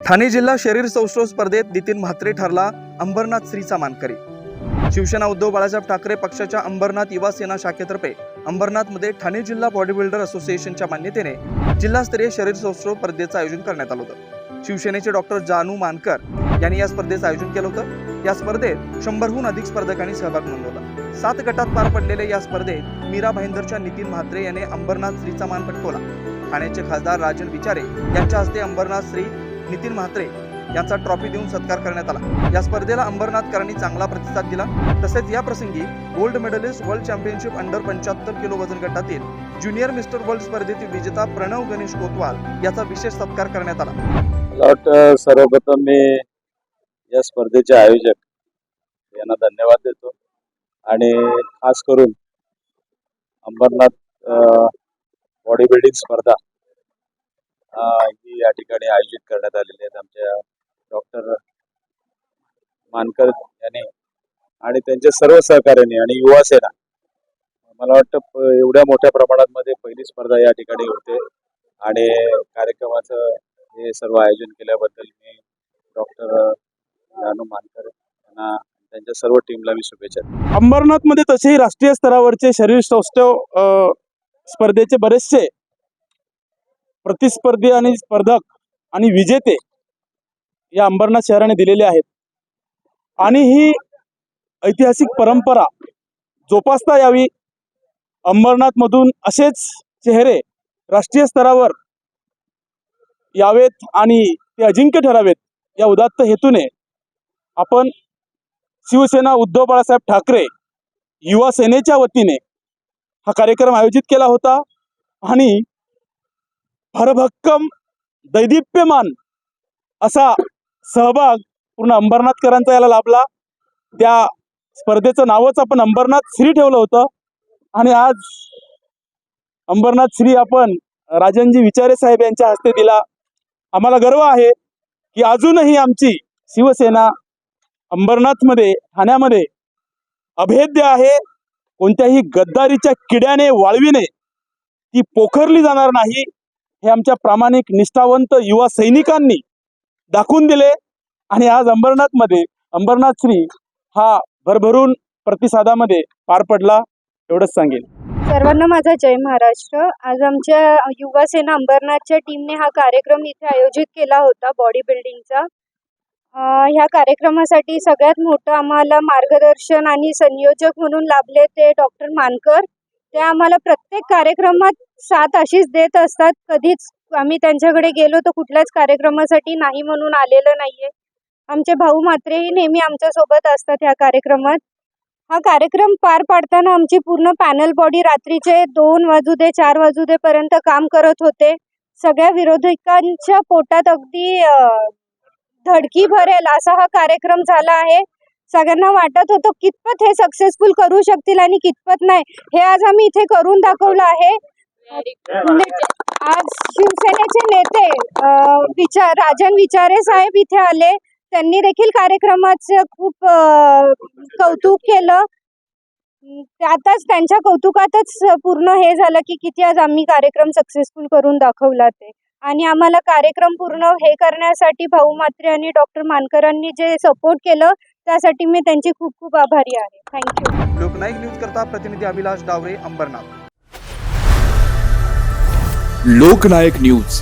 ठाणे जिल्हा शरीर सौष्ठव स्पर्धेत नितीन म्हात्रे ठरला अंबरनाथ श्रीचा मानकरी. शिवसेना उद्धव बाळासाहेब ठाकरे पक्षाच्या अंबरनाथ युवा सेना शाखेतर्फे अंबरनाथमध्ये ठाणे जिल्हा बॉडी बिल्डर असोसिएशनच्या मान्यतेने जिल्हास्तरीय शरीर सौष्ठव स्पर्धेचं आयोजन करण्यात आलं होतं. शिवसेनेचे डॉक्टर जानू मानकर यांनी या स्पर्धेचं आयोजन केलं होतं. या स्पर्धेत शंभरहून अधिक स्पर्धकांनी सहभाग नोंदवला. सात गटात पार पडलेल्या या स्पर्धेत मीरा भाईंदरच्या नितीन म्हात्रे याने अंबरनाथ श्रीचा मान पटकवला. ठाण्याचे खासदार राजन विचारे यांच्या हस्ते अंबरनाथ श्री नितीन म्हात्रे यांचा ट्रॉफी देऊन सत्कार करण्यात आला. या स्पर्धेला अंबरनाथकरांनी चांगला प्रतिसाद दिला. तसेच या प्रसंगी gold medalist world championship under पंच्याहत्तर किलो वजन गटातील ज्युनियर मिस्टर वर्ल्ड स्पर्धेतील विजेता प्रणव गणेश कोतवाल याचा विशेष सत्कार करण्यात आला. मला वाटतं सर्वप्रथम मी या स्पर्धेचे आयोजक यांना धन्यवाद देतो. आणि खास करून अंबरनाथ बॉडी बिल्डिंग स्पर्धा ही या ठिकाणी आयोजित करण्यात आलेली आहेत आमच्या डॉक्टर मानकर यांनी आणि त्यांच्या सर्व सहकार्यांनी आणि युवा सेना मला वाटतं एवढ्या मोठ्या प्रमाणात मध्ये पहिली स्पर्धा या ठिकाणी होते आणि कार्यक्रमाचं हे सर्व आयोजन केल्याबद्दल मी डॉक्टर जानू मानकर यांना त्यांच्या सर्व टीमला मी शुभेच्छा देतो. अंबरनाथमध्ये तसेही राष्ट्रीय स्तरावरचे शरीर सौष्ठव स्पर्धेचे बरेचसे प्रतिस्पर्धी आणि स्पर्धक आणि विजेते या अंबरनाथ शहराने दिलेले आहेत. आणि ही ऐतिहासिक परंपरा जोपासता यावी. अंबरनाथमधून असेच चेहरे राष्ट्रीय स्तरावर यावेत आणि ते अजिंक्य ठरावेत या उदात्त हेतूने आपण शिवसेना उद्धव बाळासाहेब ठाकरे युवा सेनेच्या वतीने हा कार्यक्रम आयोजित केला होता आणि भरभक्कम दैदिप्यमान असा सहभाग पूर्ण अंबरनाथकरांचा याला लाभला. त्या स्पर्धेचं नावच आपण अंबरनाथ श्री ठेवलं होतं. आणि आज अंबरनाथ श्री आपण राजनजी विचारे साहेब यांच्या हस्ते दिला. आम्हाला गर्व आहे की अजूनही आमची शिवसेना अंबरनाथमध्ये ठाण्यामध्ये अभेद्य आहे. कोणत्याही गद्दारीच्या किड्याने वाळवीने ती पोखरली जाणार नाही. हे आमच्या प्रामाणिक निष्ठावंत युवा सैनिकांनी दाखवून दिले. आणि आज अंबरनाथमध्ये अंबरनाथ श्री हा भरभरून प्रतिसादामध्ये पार पडला एवढंच सांगेल सर्वांना माझा जय महाराष्ट्र. आज आमच्या युवा सेना अंबरनाथच्या टीमने हा कार्यक्रम इथे आयोजित केला होता बॉडी बिल्डिंगचा ह्या कार्यक्रमासाठी सगळ्यात मोठं आम्हाला मार्गदर्शन आणि संयोजक म्हणून लाभले ते डॉक्टर मानकर. ते आम्हाला प्रत्येक कार्यक्रमात साथ अशीच देत असतात. कधीच आम्ही त्यांच्याकडे गेलो तर कुठल्याच कार्यक्रमासाठी नाही म्हणून आलेलं नाहीये. आमचे भाऊ मात्रेही नेहमी आमच्यासोबत असतात ह्या कार्यक्रमात. हा कार्यक्रम पार पाडताना आमची पूर्ण पॅनल बॉडी रात्रीचे दोन वाजू दे चार वाजू दे पर्यंत काम करत होते. सगळ्या विरोधकांच्या पोटात अगदी धडकी भरेल असा हा कार्यक्रम झाला आहे. सगळ्यांना वाटत होतं कितपत हे सक्सेसफुल करू शकतील आणि कितपत नाही. हे आज आम्ही इथे करून दाखवलं आहे. आज शिवसेनेचे नेते विचार राजन विचारे साहेब इथे आले. त्यांनी देखील कार्यक्रमाचं खूप कौतुक केलं. त्यातच आताच त्यांच्या कौतुकातच पूर्ण हे झालं की किती आज आम्ही कार्यक्रम सक्सेसफुल करून दाखवला ते. आणि आम्हाला कार्यक्रम पूर्ण हे करण्यासाठी भाऊ मात्रे आणि डॉक्टर मानकरांनी जे सपोर्ट केलं त्यासाठी मी त्यांची खूप खूप आभारी आहे. थँक्यू लोकनायक न्यूज करता प्रतिनिधी अभिलाष डावरे अंबरनाथ. लोकनायक न्यूज.